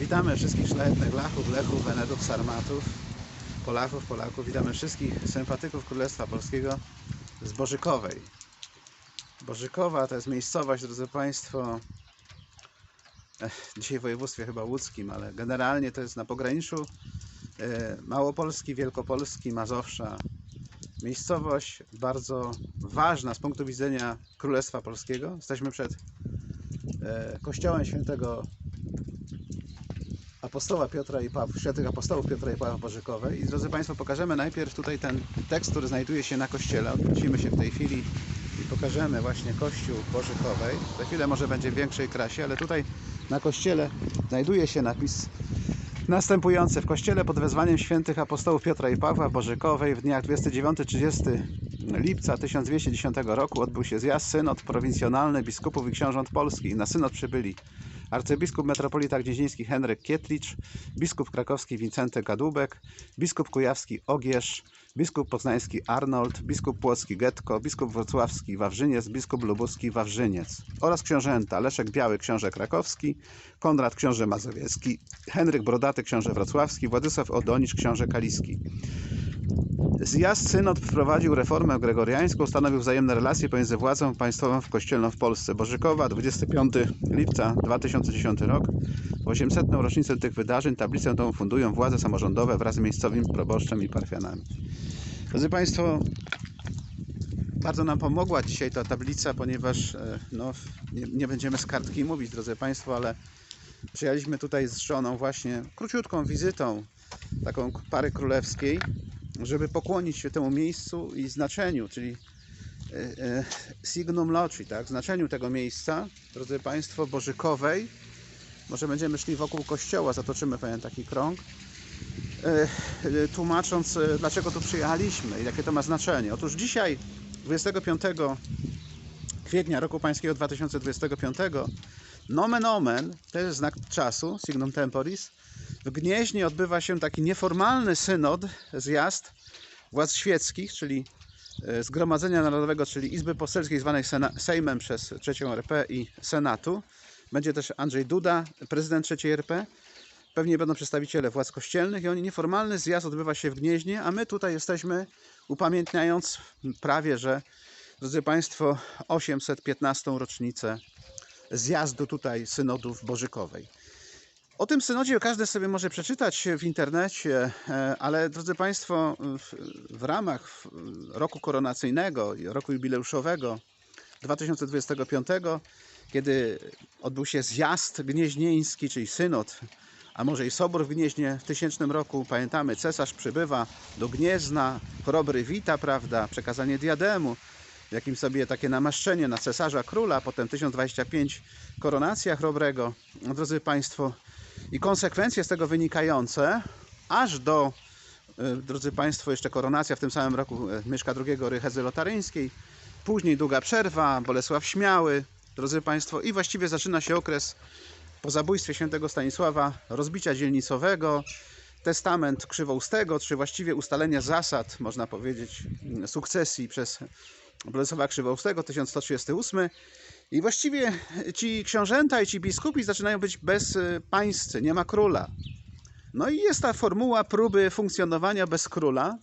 Witamy wszystkich szlachetnych Lachów, Lechów, Wenedów, Sarmatów, Polaków, Polaków. Witamy wszystkich sympatyków Królestwa Polskiego z Bożykowej. Bożykowa to jest miejscowość, drodzy Państwo, eh, dzisiaj w województwie chyba łódzkim, ale generalnie to jest na pograniczu eh, Małopolski, Wielkopolski, Mazowsza. Miejscowość bardzo ważna z punktu widzenia Królestwa Polskiego. Jesteśmy przed eh, kościołem świętego apostoła Piotra i Pawła, świętych apostołów Piotra i Pawła Bożykowej. I drodzy Państwo, pokażemy najpierw tutaj ten tekst, który znajduje się na kościele. Odwrócimy się w tej chwili i pokażemy właśnie kościół Bożykowej. Za chwilę może będzie w większej krasie, ale tutaj na kościele znajduje się napis następujący. W kościele pod wezwaniem świętych apostołów Piotra i Pawła Bożykowej w dniach 29-30 lipca 1210 roku odbył się zjazd synod prowincjonalny biskupów i książąt polskich. Na synod przybyli arcybiskup metropolita gnieźnieński Henryk Kietlicz, biskup krakowski Wincenty Kadłubek, biskup kujawski Ogierz, biskup poznański Arnold, biskup płocki Getko, biskup wrocławski Wawrzyniec, biskup lubuski Wawrzyniec oraz książęta Leszek Biały książę krakowski, Konrad książę mazowiecki, Henryk Brodaty książę wrocławski, Władysław Odonicz książę kaliski. Zjazd synod wprowadził reformę gregoriańską, stanowił wzajemne relacje pomiędzy władzą państwową w kościelną w Polsce. Bożykowa, 25 lipca 2010 rok. W 800. rocznicę tych wydarzeń tablicę tą fundują władze samorządowe wraz z miejscowym proboszczem i parfianami. Drodzy Państwo, bardzo nam pomogła dzisiaj ta tablica, ponieważ e, no, nie, nie będziemy z kartki mówić, drodzy Państwo, ale przyjechaliśmy tutaj z żoną właśnie króciutką wizytą taką pary królewskiej, pokłonić się temu miejscu i znaczeniu, czyli e, e, signum loci, tak, znaczeniu tego miejsca, drodzy Państwo, Bożykowej. Może będziemy szli wokół kościoła, zatoczymy pewien taki krąg, e, tłumacząc, dlaczego tu przyjechaliśmy i jakie to ma znaczenie. Otóż dzisiaj, 25 kwietnia roku pańskiego 2025, nomen omen, to jest znak czasu, signum temporis, w Gnieźnie odbywa się taki nieformalny synod, zjazd władz świeckich, czyli e, Zgromadzenia Narodowego, czyli Izby Poselskiej zwanej Sena- Sejmem przez III RP i Senatu. Będzie też Andrzej Duda, prezydent III RP. Pewnie będą przedstawiciele władz kościelnych i oni nieformalny zjazd odbywa się w Gnieźnie, a my tutaj jesteśmy upamiętniając prawie, że drodzy Państwo, 815. rocznicę zjazdu tutaj synodów Bożykowej. O tym synodzie każdy sobie może przeczytać w internecie, e, ale drodzy Państwo, w, w ramach roku koronacyjnego i roku jubileuszowego 2025, kiedy odbył się zjazd gnieźnieński, czyli synod, a może i sobór w Gnieźnie w tysięcznym roku, pamiętamy, cesarz przybywa do Gniezna, chorobry wita, prawda, przekazanie diademu, jakim sobie takie namaszczenie na cesarza króla, potem 1025 koronacja chrobrego. Drodzy Państwo, i konsekwencje z tego wynikające, aż do, e, drodzy Państwo, jeszcze koronacja w tym samym roku e, Mieszka II Rychezy Lotaryńskiej, później długa przerwa, Bolesław Śmiały, drodzy Państwo, i właściwie zaczyna się okres po zabójstwie świętego Stanisława, rozbicia dzielnicowego, testament Krzywoustego, czy właściwie ustalenia zasad, można powiedzieć, sukcesji przez Bolesława Krzywoustego, 1138. I właściwie ci książęta i ci biskupi zaczynają być bez państcy, nie ma króla. No i jest ta formuła próby funkcjonowania bez króla.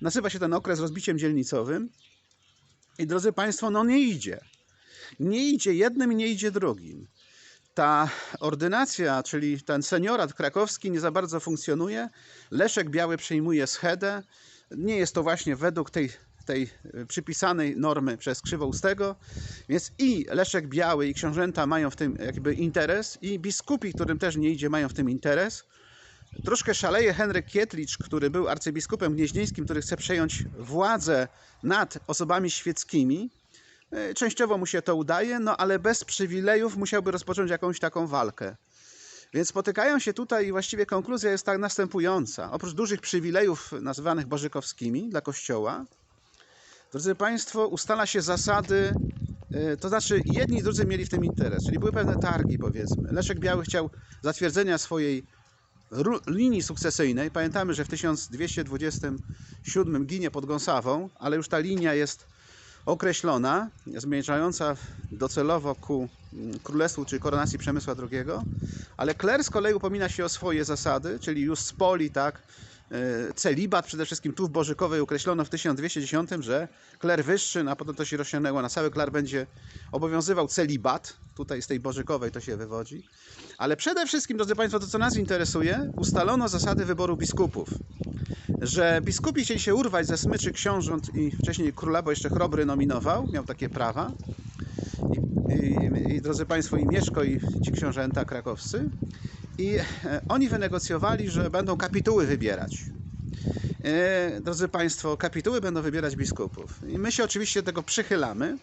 Nazywa się ten okres rozbiciem dzielnicowym. I drodzy Państwo, no nie idzie. Nie idzie jednym i nie idzie drugim. Ta ordynacja, czyli ten seniorat krakowski nie za bardzo funkcjonuje. Leszek Biały przejmuje schedę. Nie jest to właśnie według tej, tej y, przypisanej normy przez Krzywoustego. Więc i Leszek Biały i książęta mają w tym jakby interes i biskupi, którym też nie idzie, mają w tym interes. Troszkę szaleje Henryk Kietlicz, który był arcybiskupem gnieźnieńskim, który chce przejąć władzę nad osobami świeckimi. E, Częściowo mu się to udaje, no ale bez przywilejów musiałby rozpocząć jakąś taką walkę. Więc spotykają się tutaj i właściwie konkluzja jest tak następująca. Oprócz dużych przywilejów nazywanych bożykowskimi dla Kościoła, drodzy Państwo, ustala się zasady, e, to znaczy jedni i drudzy mieli w tym interes, czyli były pewne targi powiedzmy. Leszek Biały chciał zatwierdzenia swojej linii sukcesyjnej. Pamiętamy, że w 1227 ginie pod Gąsawą, ale już ta linia jest określona, zmierzająca docelowo ku mm, królestwu czy koronacji Przemysła II, ale kler z kolei upomina się o swoje zasady, czyli już spoli, tak, celibat przede wszystkim tu w Bożykowej określono w 1210, że kler wyższy, no a potem to się rozciągnęło na cały kler będzie obowiązywał celibat, tutaj z tej Bożykowej to się wywodzi, ale przede wszystkim, drodzy Państwo, to co nas interesuje, ustalono zasady wyboru biskupów że biskupi chcieli się urwać ze smyczy książąt i wcześniej króla, bo jeszcze Chrobry nominował, miał takie prawa. I, i, i drodzy Państwo, i Mieszko, i ci książęta krakowscy. I e, oni wynegocjowali, że będą kapituły wybierać. E, drodzy Państwo, kapituły będą wybierać biskupów. I my się oczywiście tego przychylamy.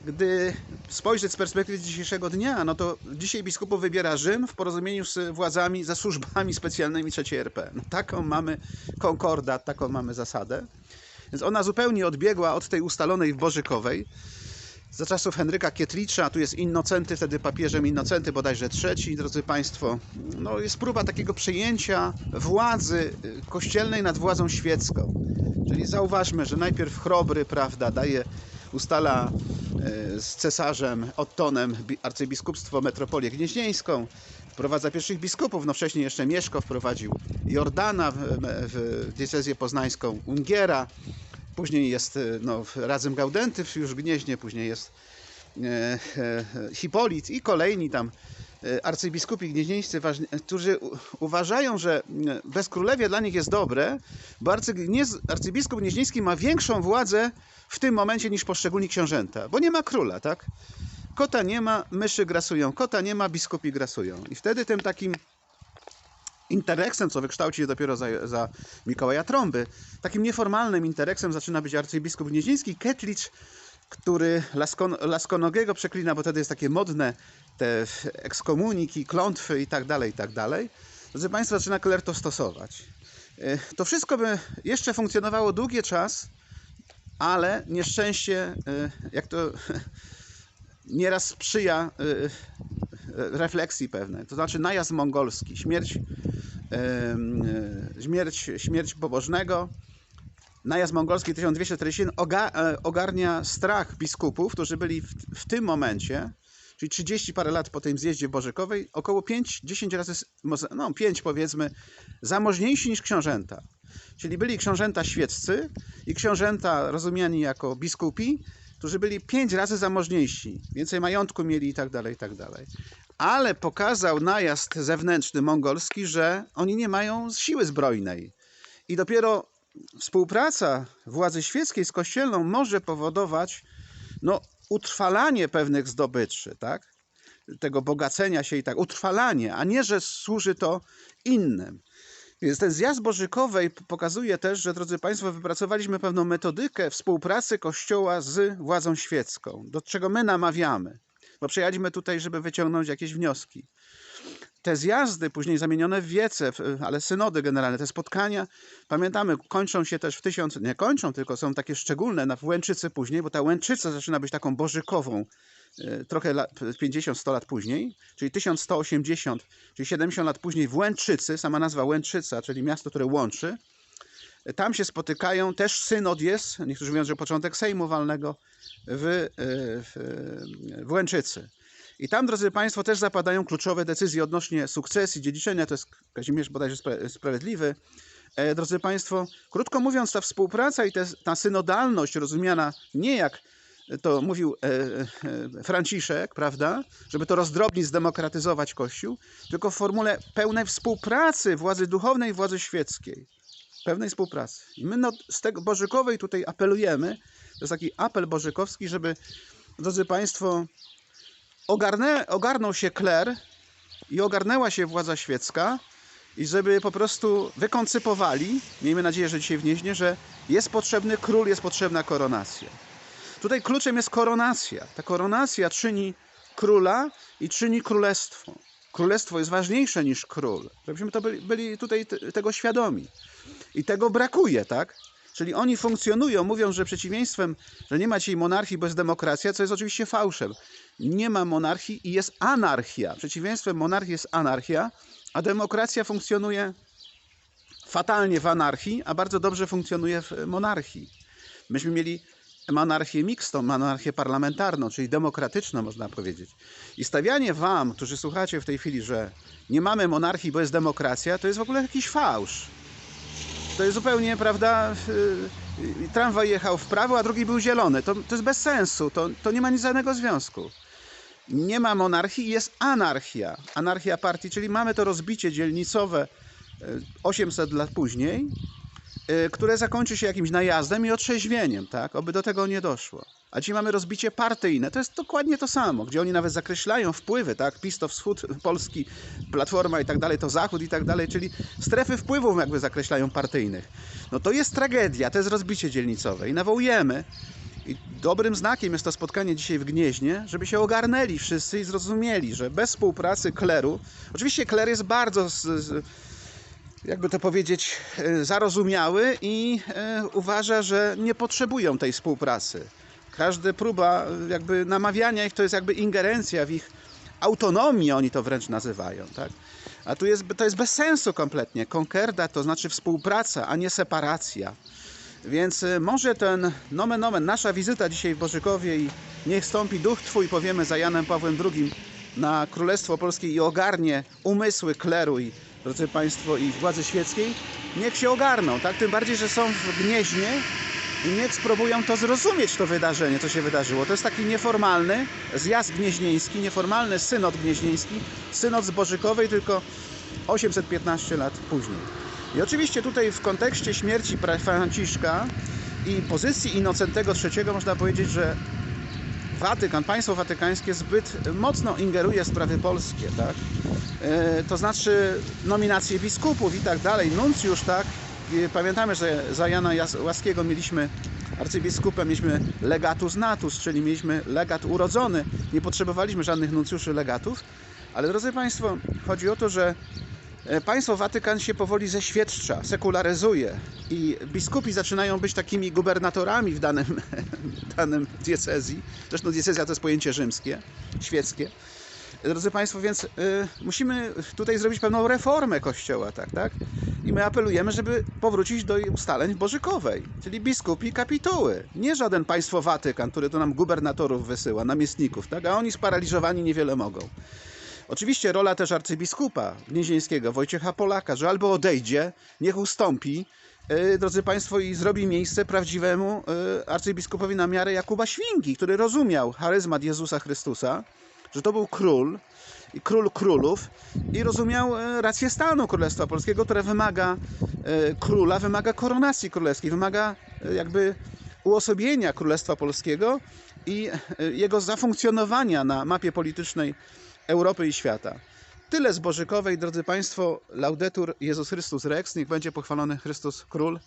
Gdy spojrzeć z perspektywy dzisiejszego dnia, no to dzisiaj biskupów wybiera Rzym w porozumieniu z władzami, ze służbami specjalnymi III RP. No, taką mamy konkordat, taką mamy zasadę. Więc ona zupełnie odbiegła od tej ustalonej w Bożykowej. Za czasów Henryka Kietlicza, tu jest Innocenty, wtedy papieżem Innocenty bodajże trzeci, drodzy Państwo. No, jest próba takiego przejęcia władzy y, kościelnej nad władzą świecką. Czyli zauważmy, że najpierw Chrobry, prawda, daje ustala e, z cesarzem Ottonem bi- arcybiskupstwo metropolię gnieźnieńską, wprowadza pierwszych biskupów, no wcześniej jeszcze Mieszko wprowadził Jordana w, w diecezję poznańską, Ungiera, później jest e, no, Radzym Gaudenty już Gnieźnie, później jest e, e, Hipolit i kolejni tam arcybiskupi gnieźnieńscy, którzy uważają, że bezkrólewie dla nich jest dobre, bo arcybiskup gnieźnieński ma większą władzę w tym momencie niż poszczególni książęta, bo nie ma króla, tak? Kota nie ma, myszy grasują, kota nie ma, biskupi grasują. I wtedy tym takim intereksem, co wykształci się dopiero za, za Mikołaja Trąby, takim nieformalnym intereksem zaczyna być arcybiskup gnieźnieński, Ketlicz, który Laskon, Laskonogego przeklina, bo wtedy jest takie modne te ekskomuniki, klątwy i tak dalej, i tak dalej. Drodzy Państwo, zaczyna kler to stosować. E, To wszystko by jeszcze funkcjonowało długi czas, ale nieszczęście, y, jak to nieraz sprzyja y, refleksji pewnej, to znaczy najazd mongolski, śmierć, śmierć, śmierć pobożnego, najazd mongolski 1241 oga, e, ogarnia strach biskupów, którzy byli w, w tym momencie, czyli 30 parę lat po tym zjeździe w Bożykowej, około 5-10 razy, no 5 powiedzmy, zamożniejsi niż książęta. Czyli byli książęta świeccy i książęta rozumiani jako biskupi, którzy byli pięć razy zamożniejsi, więcej majątku mieli i tak dalej, i tak dalej. Ale pokazał najazd zewnętrzny mongolski, że oni nie mają siły zbrojnej. I dopiero współpraca władzy świeckiej z kościelną może powodować no, utrwalanie pewnych zdobyczy, tak? tego bogacenia się i tak, utrwalanie, a nie, że służy to innym. Więc ten zjazd Bożykowej pokazuje też, że drodzy Państwo, wypracowaliśmy pewną metodykę współpracy Kościoła z władzą świecką, do czego my namawiamy, bo przyjechaliśmy tutaj, żeby wyciągnąć jakieś wnioski. Te zjazdy, później zamienione w wiece, ale synody generalne, te spotkania, pamiętamy, kończą się też w tysiąc, nie kończą, tylko są takie szczególne na Łęczycy później, bo ta Łęczyca zaczyna być taką bożykową trochę lat, 50-100 lat później, czyli 1180, czyli 70 lat później w Łęczycy, sama nazwa Łęczyca, czyli miasto, które łączy, e, tam się spotykają, też synod jest, niektórzy mówią, że początek Sejmu Walnego w, e, w, w Łęczycy. I tam, drodzy Państwo, też zapadają kluczowe decyzje odnośnie sukcesji, dziedziczenia, to jest Kazimierz bodajże spra- Sprawiedliwy. E, drodzy Państwo, krótko mówiąc, ta współpraca i te, ta synodalność rozumiana nie jak to mówił e, e, Franciszek, prawda, żeby to rozdrobnić, zdemokratyzować Kościół, tylko w formule pełnej współpracy władzy duchownej i władzy świeckiej. Pełnej współpracy. I my no, z tego Bożykowej tutaj apelujemy, to jest taki apel bożykowski, żeby, drodzy Państwo, ogarnę, ogarnął się kler i ogarnęła się władza świecka i żeby po prostu wykoncypowali, miejmy nadzieję, że dzisiaj w Gnieźnie, że jest potrzebny król, jest potrzebna koronacja. Tutaj kluczem jest koronacja. Ta koronacja czyni króla i czyni królestwo. Królestwo jest ważniejsze niż król. Żebyśmy to byli, byli tutaj te, tego świadomi. I tego brakuje, tak? Czyli oni funkcjonują, mówią, że przeciwieństwem, że nie ma dzisiaj monarchii, jest demokracja, co jest oczywiście fałszem. Nie ma monarchii i jest anarchia. Przeciwieństwem monarchii jest anarchia, a demokracja funkcjonuje fatalnie w anarchii, a bardzo dobrze funkcjonuje w monarchii. Myśmy mieli monarchię mixtą, monarchię parlamentarną, czyli demokratyczną, można powiedzieć. I stawianie wam, którzy słuchacie w tej chwili, że nie mamy monarchii, bo jest demokracja, to jest w ogóle jakiś fałsz. To jest zupełnie, prawda, yy, tramwaj jechał w prawo, a drugi był zielony. To, to jest bez sensu, to, to nie ma nic żadnego związku. Nie ma monarchii, jest anarchia. Anarchia partii, czyli mamy to rozbicie dzielnicowe yy, 800 lat później, które zakończy się jakimś najazdem i otrzeźwieniem, tak? Oby do tego nie doszło. A dzisiaj mamy rozbicie partyjne. To jest dokładnie to samo, gdzie oni nawet zakreślają wpływy, tak? PiS to wschód Polski, Platforma i tak dalej, to zachód i tak dalej, czyli strefy wpływów jakby zakreślają partyjnych. No to jest tragedia, to jest rozbicie dzielnicowe i nawołujemy, i dobrym znakiem jest to spotkanie dzisiaj w Gnieźnie, żeby się ogarnęli wszyscy i zrozumieli, że bez współpracy kleru, oczywiście kler jest bardzo, z, z, jakby to powiedzieć, e, zarozumiały i e, uważa, że nie potrzebują tej współpracy. Każda próba e, jakby namawiania ich to jest jakby ingerencja w ich autonomię, oni to wręcz nazywają, tak? A tu jest, to jest bez sensu kompletnie. Konkerda to znaczy współpraca, a nie separacja. Więc może ten nomen omen, nasza wizyta dzisiaj w Bożykowie i niech stąpi duch Twój, powiemy za Janem Pawłem II na Królestwo Polskie i ogarnie umysły kleru i, drodzy Państwo, i władzy świeckiej, niech się ogarną, tak? Tym bardziej, że są w Gnieźnie i niech spróbują to zrozumieć, to wydarzenie, co się wydarzyło. To jest taki nieformalny zjazd gnieźnieński, nieformalny synod gnieźnieński, synod z Bożykowej, tylko 815 lat później. I oczywiście tutaj w kontekście śmierci Franciszka i pozycji Innocentego III można powiedzieć, że Watykan, państwo watykańskie zbyt mocno ingeruje w sprawy polskie, tak? E, to znaczy nominacje biskupów i tak dalej, nuncjusz, tak? I pamiętamy, że za Jana Łaskiego mieliśmy arcybiskupem, mieliśmy legatus natus, czyli mieliśmy legat urodzony. Nie potrzebowaliśmy żadnych nuncjuszy legatów, ale drodzy Państwo, chodzi o to, że E, Państwo Watykan się powoli zeświadcza, sekularyzuje i biskupi zaczynają być takimi gubernatorami w danym, danym diecezji. Zresztą diecezja to jest pojęcie rzymskie, świeckie. Drodzy Państwo, więc y, musimy tutaj zrobić pewną reformę Kościoła, tak, tak? I my apelujemy, żeby powrócić do ustaleń bożykowej, czyli biskupi kapituły. Nie żaden państwo Watykan, który to nam gubernatorów wysyła, namiestników, tak? A oni sparaliżowani niewiele mogą. Oczywiście rola też arcybiskupa gnieźnieńskiego, Wojciecha Polaka, że albo odejdzie, niech ustąpi, yy, drodzy Państwo, i zrobi miejsce prawdziwemu yy, arcybiskupowi na miarę Jakuba Świngi, który rozumiał charyzmat Jezusa Chrystusa, że to był król i król królów i rozumiał yy, rację stanu Królestwa Polskiego, które wymaga yy, króla, wymaga koronacji królewskiej, wymaga yy, jakby uosobienia Królestwa Polskiego i jego zafunkcjonowania na mapie politycznej Europy i świata. Tyle z Bożykowej, drodzy Państwo. Laudetur Jezus Chrystus Rex. Niech będzie pochwalony Chrystus Król.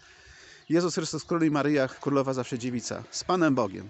Jezus Chrystus Król i Maryja Królowa zawsze dziewica. Z Panem Bogiem.